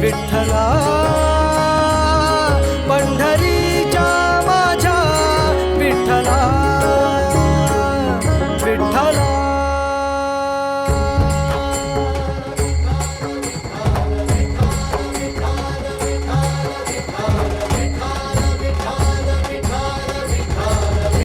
विठ्ठला विठ्ठला